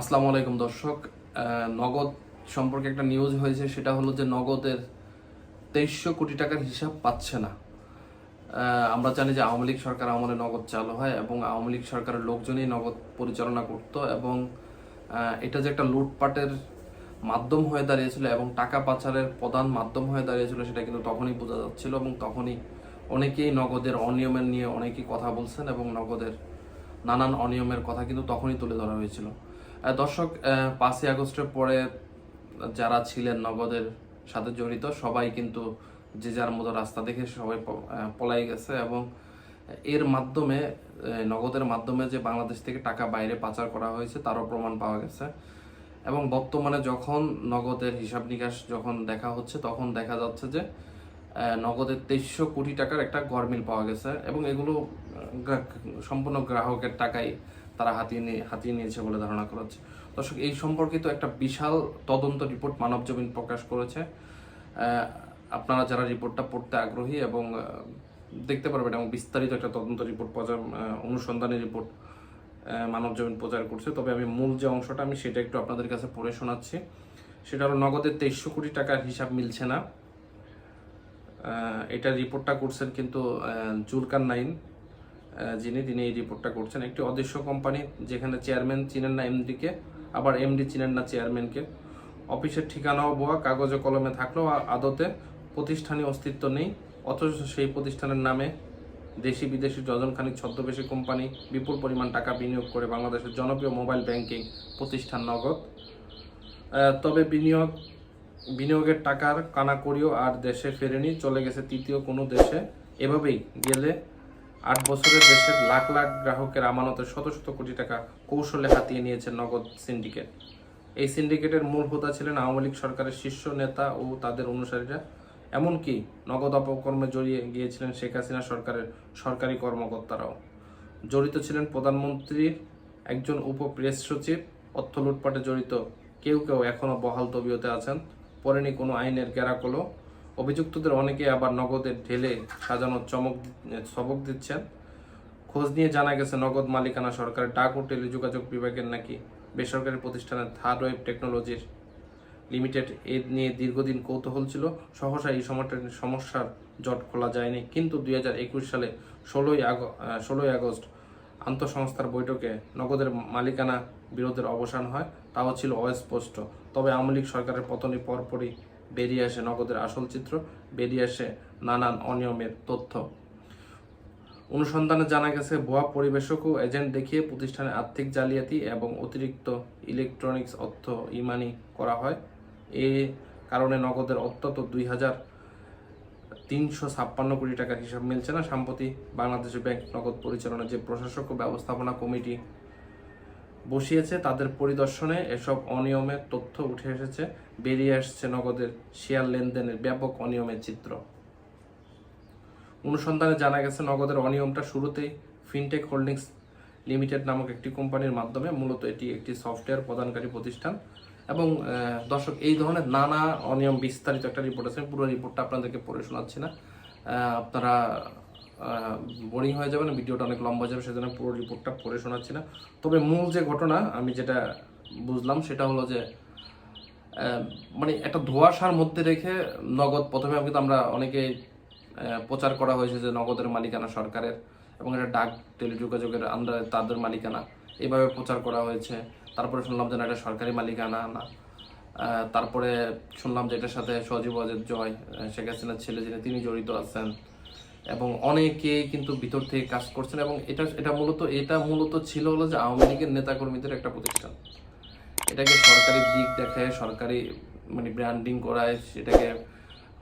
আসসালামু আলাইকুম দর্শক নগদ সম্পর্কে একটা নিউজ হয়েছে, সেটা হলো যে নগদের তেইশশো কোটি টাকার হিসাব পাচ্ছে না। আমরা জানি যে আওয়ামী লীগ সরকার আমলে নগদ চালু হয় এবং আওয়ামী লীগ সরকারের লোকজনই নগদ পরিচালনা করত এবং এটা যে একটা লুটপাটের মাধ্যম হয়ে দাঁড়িয়েছিল এবং টাকা পাচারের প্রধান মাধ্যম হয়ে দাঁড়িয়েছিল, সেটা কিন্তু তখনই বোঝা যাচ্ছিল এবং তখনই অনেকেই নগদের অনিয়মের নিয়ে অনেকেই কথা বলছেন এবং নগদের নানান অনিয়মের কথা কিন্তু তখনই তুলে ধরা হয়েছিল। দর্শক পাঁচই আগস্টের পরে যারা ছিলেন নগদের সাথে জড়িত, সবাই কিন্তু যে যার মতো রাস্তা দেখে সবাই পলাই গেছে এবং এর মাধ্যমে নগদের মাধ্যমে যে বাংলাদেশ থেকে টাকা বাইরে পাচার করা হয়েছে, তারও প্রমাণ পাওয়া গেছে। এবং বর্তমানে যখন নগদের হিসাব নিকাশ যখন দেখা হচ্ছে, তখন দেখা যাচ্ছে যে নগদের তেইশশো কোটি টাকার একটা গরমিল পাওয়া গেছে এবং এগুলো সম্পূর্ণ গ্রাহকের টাকাই তারা হাতিয়ে নিয়ে হাতিয়ে নিয়েছে বলে ধারণা করা হচ্ছে। দর্শক এই সম্পর্কিত একটা বিশাল তদন্ত রিপোর্ট মানব জমিন প্রকাশ করেছে। আপনারা যারা রিপোর্টটা পড়তে আগ্রহী এবং দেখতে পারবেন এবং বিস্তারিত একটা তদন্ত রিপোর্ট প্রচার অনুসন্ধানী রিপোর্ট মানব জমিন প্রচার করছে। তবে আমি মূল যে অংশটা আমি সেটা একটু আপনাদের কাছে পড়ে শোনাচ্ছি। সেটা হলো নগদের তেইশশো কোটি টাকার হিসাব মিলছে না। এটা রিপোর্টটা করছেন কিন্তু আহ, জুলকার নাইন। যিনি, তিনি এই রিপোর্টটা করছেন। একটি অদৃশ্য কোম্পানি যেখানে চেয়ারম্যান চিনেন না এমডিকে আবার এমডি চিনেন না চেয়ারম্যানকে অফিসের ঠিকানাও বোয়া কাগজে কলমে থাকলেও আদতে প্রতিষ্ঠানে অস্তিত্ব নেই। অথচ সেই প্রতিষ্ঠানের নামে দেশি বিদেশি ডজনখানিক ছদ্মবেশী কোম্পানি বিপুল পরিমাণ টাকা বিনিয়োগ করে বাংলাদেশের জনপ্রিয় মোবাইল ব্যাংকিং প্রতিষ্ঠান নগদ। তবে বিনিয়োগ, বিনিয়োগের টাকার কানাকড়িও আর দেশে ফেরেনি, চলে গেছে তৃতীয় কোনো দেশে। এভাবেই গেলে আট বছরের দেশের লাখ লাখ গ্রাহকের আমানতের শত শত কোটি টাকা কৌশলে হাতিয়ে নিয়েছে নগদ সিন্ডিকেট। এই সিন্ডিকেটের মূল হোতা ছিলেন আওয়ামী লীগ সরকারের শীর্ষ নেতা ও তাদের অনুসারীরা। এমনকি নগদ অপকর্মে জড়িয়ে গিয়েছিলেন শেখ হাসিনা সরকারের সরকারি কর্মকর্তারাও। জড়িত ছিলেন প্রধানমন্ত্রীর একজন উপ প্রেস সচিব। অর্থ লুটপাটে জড়িত কেউ কেউ এখনও বহাল তবিয়তে আছেন। পরেনি কোনো আইনের গেরাকলো অভিযুক্তদের অনেকে আবার নগদের ঢেলে সাজানো চমক সবক দিচ্ছেন। খোঁজ নিয়ে জানা গেছে, নগদ মালিকানা সরকারের ডাক ও টেলিযোগাযোগ বিভাগের নাকি বেসরকারি প্রতিষ্ঠানের থার্ড ওয়েব টেকনোলজির লিমিটেড। এ নিয়ে দীর্ঘদিন কৌতূহল ছিল। সহসা এই সমস্যার জট খোলা যায়নি। কিন্তু দুই হাজার একুশ সালে ষোলোই ষোলোই আগস্ট আন্তঃসংস্থার বৈঠকে নগদের মালিকানা বিরোধের অবসান হয়, তাও ছিল অস্পষ্ট। তবে আওয়ামী সরকারের পতনের পরপরই বেরিয়ে আসে নগদের আসল চিত্র, বেরিয়ে আসে নানান অনিয়মের তথ্য। অনুসন্ধানে জানা গেছে, ভুয়া পরিবেশক ও এজেন্ট দেখিয়ে প্রতিষ্ঠানে আর্থিক জালিয়াতি এবং অতিরিক্ত ইলেকট্রনিক্স অর্থ ইমানি করা হয়। এ কারণে নগদের অত্যন্ত দুই হাজার তিনশো ছাপ্পান্ন কোটি টাকার হিসাব মিলছে না। সম্প্রতি বাংলাদেশ ব্যাংক নগদ পরিচালনা যে প্রশাসক ও ব্যবস্থাপনা কমিটি বসিয়েছে, তাদের পরিদর্শনে এসব অনিয়মের তথ্য উঠে এসেছে। বেরিয়ে আসছে নগদের শেয়ার লেনদেনের ব্যাপক অনিয়মের চিত্র। অনুসন্ধানে জানা গেছে, নগদের অনিয়মটা শুরুতেই ফিনটেক হোল্ডিংস লিমিটেড নামক একটি কোম্পানির মাধ্যমে, মূলত এটি একটি সফটওয়্যার প্রদানকারী প্রতিষ্ঠান। এবং দর্শক, এই ধরনের নানা অনিয়ম বিস্তারিত একটা রিপোর্ট আছে, পুরো রিপোর্টটা আপনাদেরকে পড়ে শোনাচ্ছি না। আপনারা বোরিং হয়ে যাবেন, ভিডিওটা অনেক লম্বা যাবে, সেজন্য পুরো রিপোর্টটা পড়ে শোনাচ্ছি না। তবে মূল যে ঘটনা, আমি যেটা বুঝলাম, সেটা হলো যে মানে একটা ধোঁয়াশার মধ্যে রেখে নগদ, প্রথমে কিন্তু আমরা অনেকে প্রচার করা হয়েছে যে নগদের মালিকানা সরকারের, এবং এটা ডাক টেলিযোগাযোগের আন্ডারে তাদের মালিকানা, এভাবে প্রচার করা হয়েছে। তারপরে শুনলাম যে এটা সরকারি মালিকানা, না। তারপরে শুনলাম যে এটার সাথে সজীব অজের জয় শেখ হাসিনার ছেলে যিনি, তিনি জড়িত আছেন। এবং অনেকেই কিন্তু ভিতর থেকে কাজ করছেন এবং এটা এটা মূলত এটা মূলত ছিল হলো যে আওয়ামী লীগের নেতাকর্মীদের একটা প্রতিষ্ঠান। এটাকে সরকারি দিক দেখে সরকারি মানে ব্র্যান্ডিং করায়, সেটাকে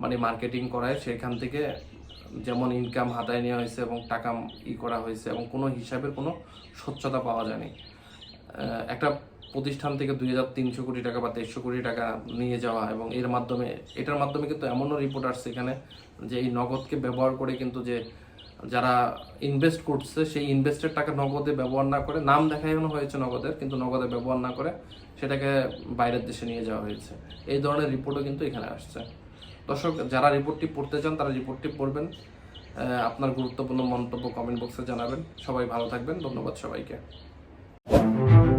মানে মার্কেটিং করায়। সেখান থেকে যেমন ইনকাম হাতায় নেওয়া হয়েছে এবং টাকা ই করা হয়েছে এবং কোনো হিসাবের কোনো স্বচ্ছতা পাওয়া যায়নি। একটা প্রতিষ্ঠান থেকে দুই হাজার তিনশো কোটি টাকা বা তেইশশো কোটি টাকা নিয়ে যাওয়া এবং এর মাধ্যমে, এটার মাধ্যমে কিন্তু এমনও রিপোর্ট আসছে এখানে যে এই নগদকে ব্যবহার করে কিন্তু যে যারা ইনভেস্ট করছে, সেই ইনভেস্টের টাকা নগদে ব্যবহার না করে, নাম দেখানো হয়েছে নগদের, কিন্তু নগদে ব্যবহার না করে সেটাকে বাইরের দেশে নিয়ে যাওয়া হয়েছে। এই ধরনের রিপোর্টও কিন্তু এখানে আসছে। দর্শক, যারা রিপোর্টটি পড়তে চান, তারা রিপোর্টটি পড়বেন। আপনার গুরুত্বপূর্ণ মন্তব্য কমেন্ট বক্সে জানাবেন। সবাই ভালো থাকবেন। ধন্যবাদ সবাইকে। Thank you.